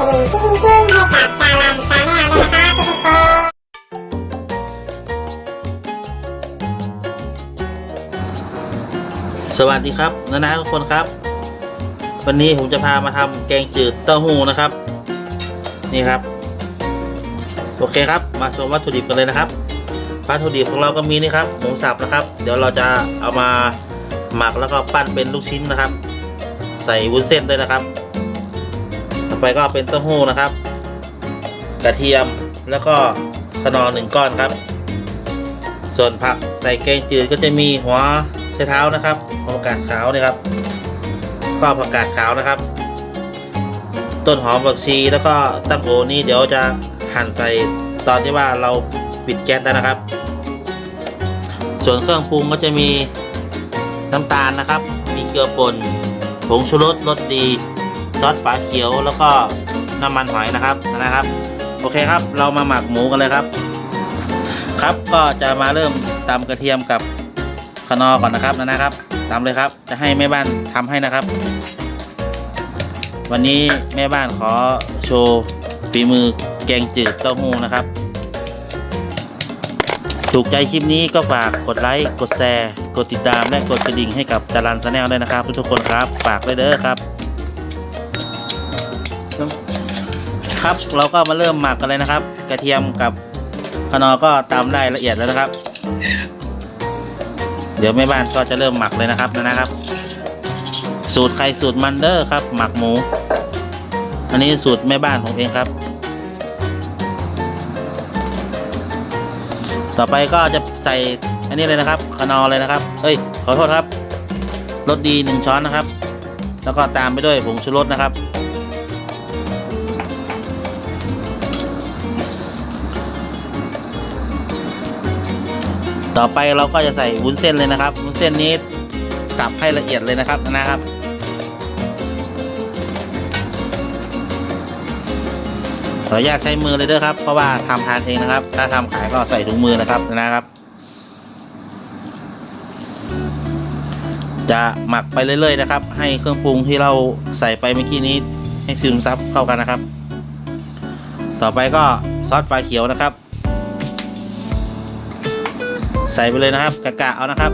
กระดิ่งกิ้งให้กับดารันชาแนลด้วยนะคะทุกคนสวัสดีครับนานาทุกคนครับ วันนี้ผมจะพามาทำแกงจืดเต้าหู้นะครับ นี่ครับ โอเคครับ มาชมวัตถุดิบกันเลยนะครับวัตถุดิบของเราก็มีนี่ครับหมูสับนะครับ เดี๋ยวเราจะเอามาหมักแล้วก็ปั้นเป็นลูกชิ้นนะครับ ใส่วุ้นเส้นด้วยนะครับ ไปก็เป็นเต้าหู้นะครับ กระเทียมแล้วก็ขนอหนึ่งก้อนครับ ส่วนผักใส่แกงจืดก็จะมีหัวไชเท้านะครับผักกาดขาวนะครับก็ผักกาดขาวนะครับ ต้นหอมผักชีแล้วก็ตั้งโอนี่เดี๋ยวจะหั่นใส่ตอนที่ว่าเราปิดแก๊สแล้วนะครับ ส่วนเครื่องปรุงก็จะมีน้ำตาลนะครับ มีเกลือป่นผงชูรสรสดี ซอสฝาเขียวแล้วก็น้ำมันหอยนะครับนะครับ โอเคครับเรามาหมักหมูกันเลยครับ ครับก็จะมาเริ่มตำกระเทียมกับขนอก่อนนะครับนะนะครับตำเลยครับ จะให้แม่บ้านทำให้นะครับ วันนี้แม่บ้านขอโชว์ฝีมือแกงจืดเต้าหู้นะครับ ถูกใจคลิปนี้ก็ฝากกดไลค์กดแชร์กดติดตามและกดกระดิ่งให้กับจารันชาแนลด้วยนะครับ ทุกๆคนครับฝากด้วยเด้อครับ ครับ เราก็มาเริ่มหมักกันเลยนะครับ กระเทียมกับขนอก็ตามได้ละเอียดแล้วนะครับ เดี๋ยวแม่บ้านก็จะเริ่มหมักเลยนะครับนะนะครับ สูตรใครสูตรมันเดอร์ครับ หมักหมู อันนี้สูตรแม่บ้านผมเองครับ ต่อไปก็จะใส่อันนี้เลยนะครับขนอเลยนะครับเอ้ยขอโทษครับรสดีหนึ่งช้อนนะครับ แล้วก็ตามไปด้วยผงชูรสนะครับ ต่อไปเราก็จะใส่วุ้นเส้นเลยนะครับ วุ้นเส้นนี้สับให้ละเอียดเลยนะครับนะครับ ขออนุญาตใช้มือเลยเด้อครับ เพราะว่าทำทานเองนะครับ ถ้าทำขายก็ใส่ถุงมือนะครับนะครับ จะหมักไปเรื่อยๆนะครับ ให้เครื่องปรุงที่เราใส่ไปเมื่อกี้นี้ให้ซึมซับเข้ากันนะครับ ต่อไปก็ซอสฟ้าเขียวนะครับ ใส่ไปเลยนะครับ กะกะเอานะครับ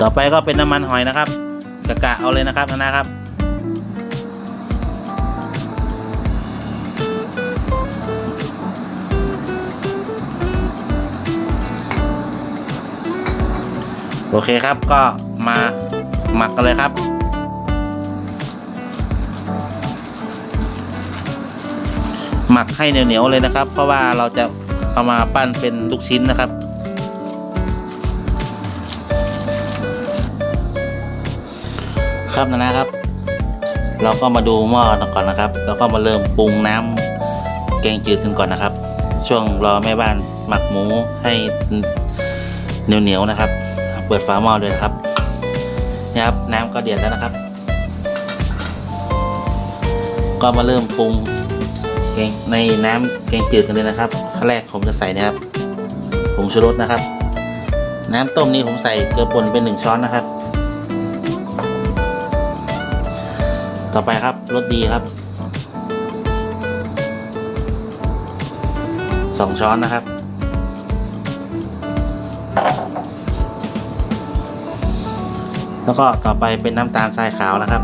ต่อไปก็เป็นน้ำมันหอยนะครับ กะกะเอาเลยนะครับนะครับ อเคครับก็มาหมักกันเลยครับ หมักให้เหนียวๆเลยนะครับ เพราะว่าเราจะเอามาปั้นเป็นลูกชิ้นนะครับครับนะนะครับ เราก็มาดูหม้อก่อนนะครับ แล้วก็มาเริ่มปรุงน้ำแกงจืดกันก่อนนะครับ ช่วงรอแม่บ้านหมักหมูให้เหนียวๆนะครับ เปิดฝาหม้อด้วยนะครับนี่ครับน้ำก็เดือดแล้วนะครับ ก็มาเริ่มปรุงแกงในน้ำแกงจืดกันเลยนะครับขั้นแรกผมจะใส่นะครับผงชูรสนะครับ น้ำต้มนี้ผมใส่เกลือป่นเป็นหนึ่งช้อนนะครับ ต่อไปครับรสดีครับสองช้อนนะครับ แล้วก็ต่อไปเป็นน้ำตาลทรายขาวนะครับ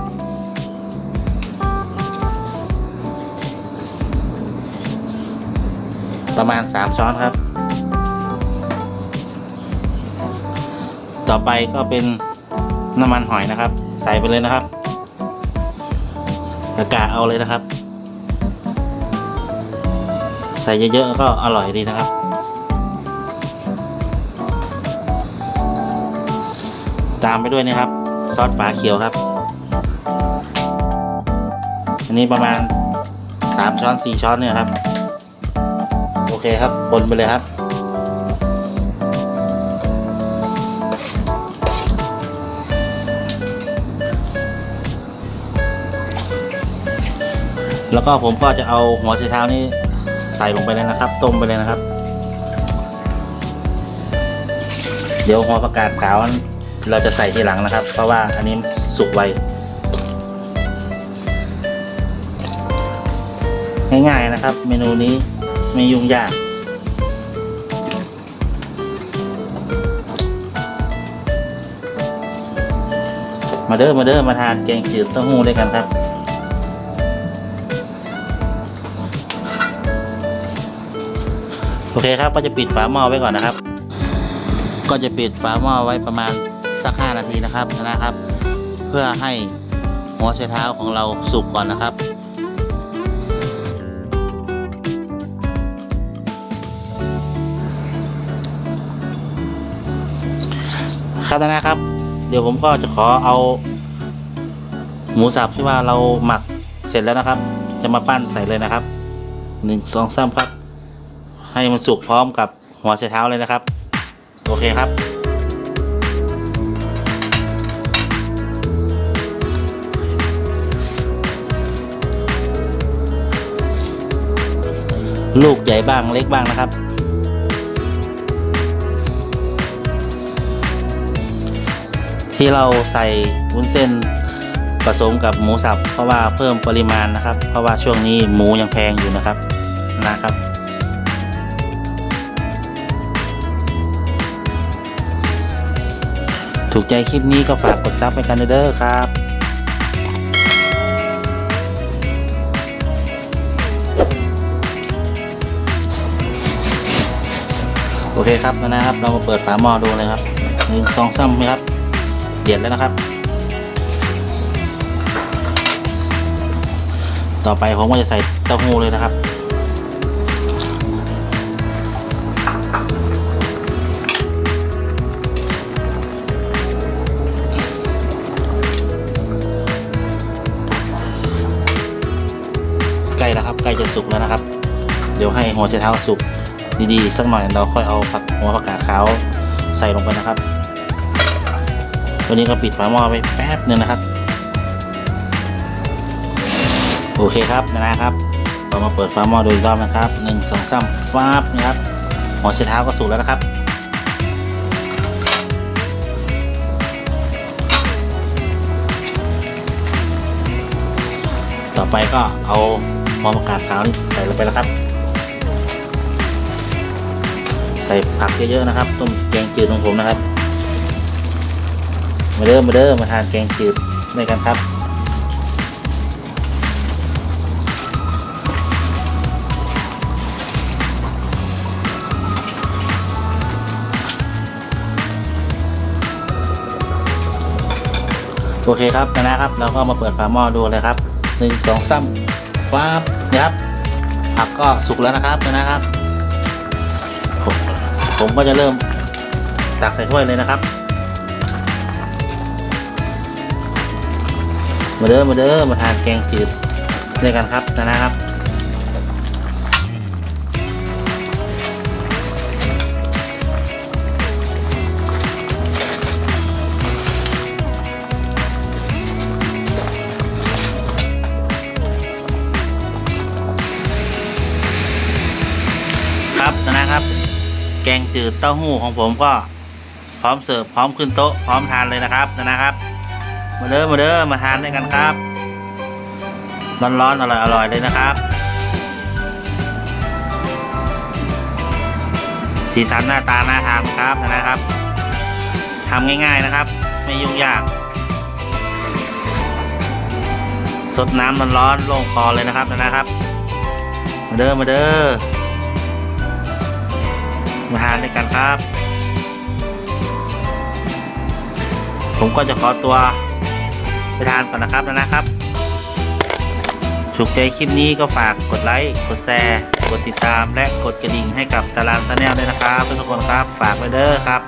ประมาณ 3 ช้อนครับ ต่อไปก็เป็นน้ำมันหอยนะครับ ใส่ไปเลยนะครับกะกะเอาเลยนะครับ ใส่เยอะๆก็อร่อยดีนะครับ ตามไปด้วยนะครับ ซอสฝาเขียวครับ อันนี้ประมาณ 3 ช้อน 4 ช้อนเนี่ยครับ โอเคครับคนไปเลยครับ แล้วก็ผมก็จะเอาหัวไชเท้านี้ใส่ลงไปเลยนะครับ ต้มไปเลยนะครับ เดี๋ยวหัวประกาศขาว เราจะใส่ทีหลังนะครับ เพราะว่าอันนี้สุกไว ง่ายๆนะครับ เมนูนี้ไม่ยุ่งยากมาเด้อมาเด้อมาทานแกงจืดเต้าหู้ด้วยกันครับโอเคครับก็จะปิดฝาหม้อไว้ก่อนนะครับ ก็จะปิดฝาหม้อไว้ประมาณ สักห้านาทีนะครับนะครับ เพื่อให้หัวไชเท้าของเราสุกก่อนนะครับครับนะครับ เดี๋ยวผมก็จะขอเอาหมูสับที่ว่าเราหมักเสร็จแล้วนะครับ จะมาปั้นใส่เลยนะครับหนึ่งสองสามครับ ให้มันสุกพร้อมกับหัวไชเท้าเลยนะครับ โอเคครับ ลูกใหญ่บ้างเล็กบ้างนะครับ ที่เราใส่วุ้นเส้นผสมกับหมูสับ เพราะว่าเพิ่มปริมาณนะครับ เพราะว่าช่วงนี้หมูยังแพงอยู่นะครับนะครับถูกใจคลิปนี้ก็ฝากกดซับไปกันเด้อครับ เคครับนะครับเรามาเปิดฝาหม้อดูเลยครับหนึ่งสองสามครับเดือดแล้วนะครับ ต่อไปผมก็จะใส่เต้าหู้เลยนะครับใกล้แล้วครับใกล้จะสุกแล้วนะครับ เดี๋ยวให้หัวไชเท้าสุก ดีๆสักหน่อยเราค่อยเอาผักหัวผักกาดขาวใส่ลงไปนะครับวันนี้ก็ปิดฝาหม้อไปแป๊บหนึงนะครับ โอเคครับนะครับเรามาเปิดฝาหม้อดูอีกรอบนะครับหนึ่งสองสามฟาบนะครับหัวไชเท้าก็สุกแล้วนะครับต่อไปก็เอาหัวผักกาดขาวนี่ใส่ลงไปแล้วครับ ส่ผักเยอะๆนะครับ ต้มแกงจืดของผมนะครับ มาเด้อมาเด้อมาทานแกงจืดด้วยกันครับโอเคครับนะครับ เราก็มาเปิดฝาหม้อดูเลยครับหนึ่งสองสามฟ้าบนะครับผักก็สุกแล้วนะครับนะครับ ผมก็จะเริ่มตักใส่ถ้วยเลยนะครับ มาเด้อมาเด้อมาทานแกงจืดด้วยกันครับนะครับ แกงจืดเต้าหู้ของผมก็พร้อมเสิร์ฟพร้อมขึ้นโต๊ะพร้อมทานเลยนะครับนะครับ มาเด้อมาเด้อมาทานด้วยกันครับร้อนๆอร่อยอร่อยเลยนะครับ สีสันหน้าตาน่าทานครับนะครับทำง่ายๆนะครับ ไม่ยุ่งยาก สดน้ำร้อนๆลงคอเลยนะครับนะครับ มาเด้อมาเด้อ มาทานด้วยกันครับ ผมก็จะขอตัวไปทานก่อนนะครับนะครับถูกใจคลิปนี้ก็ฝากกดไลค์กดแชร์กดติดตามและกดกระดิ่งให้กับตารางชาแนลด้วยนะครับทุกคนครับฝากไว้เด้อครับ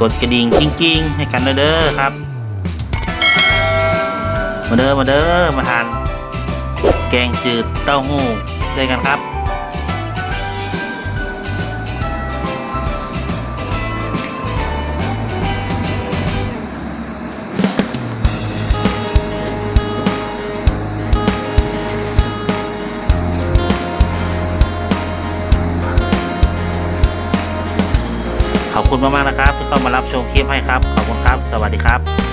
กดกระดิ่งกิ้งๆ ให้กันเด้อครับ มาเด้อมาเด้อมาทาน แกงจืดเต้าหู้ด้วยกันครับ คุณมากๆนะครับที่เข้ามารับชมคลิปให้ครับ ขอบคุณครับ สวัสดีครับ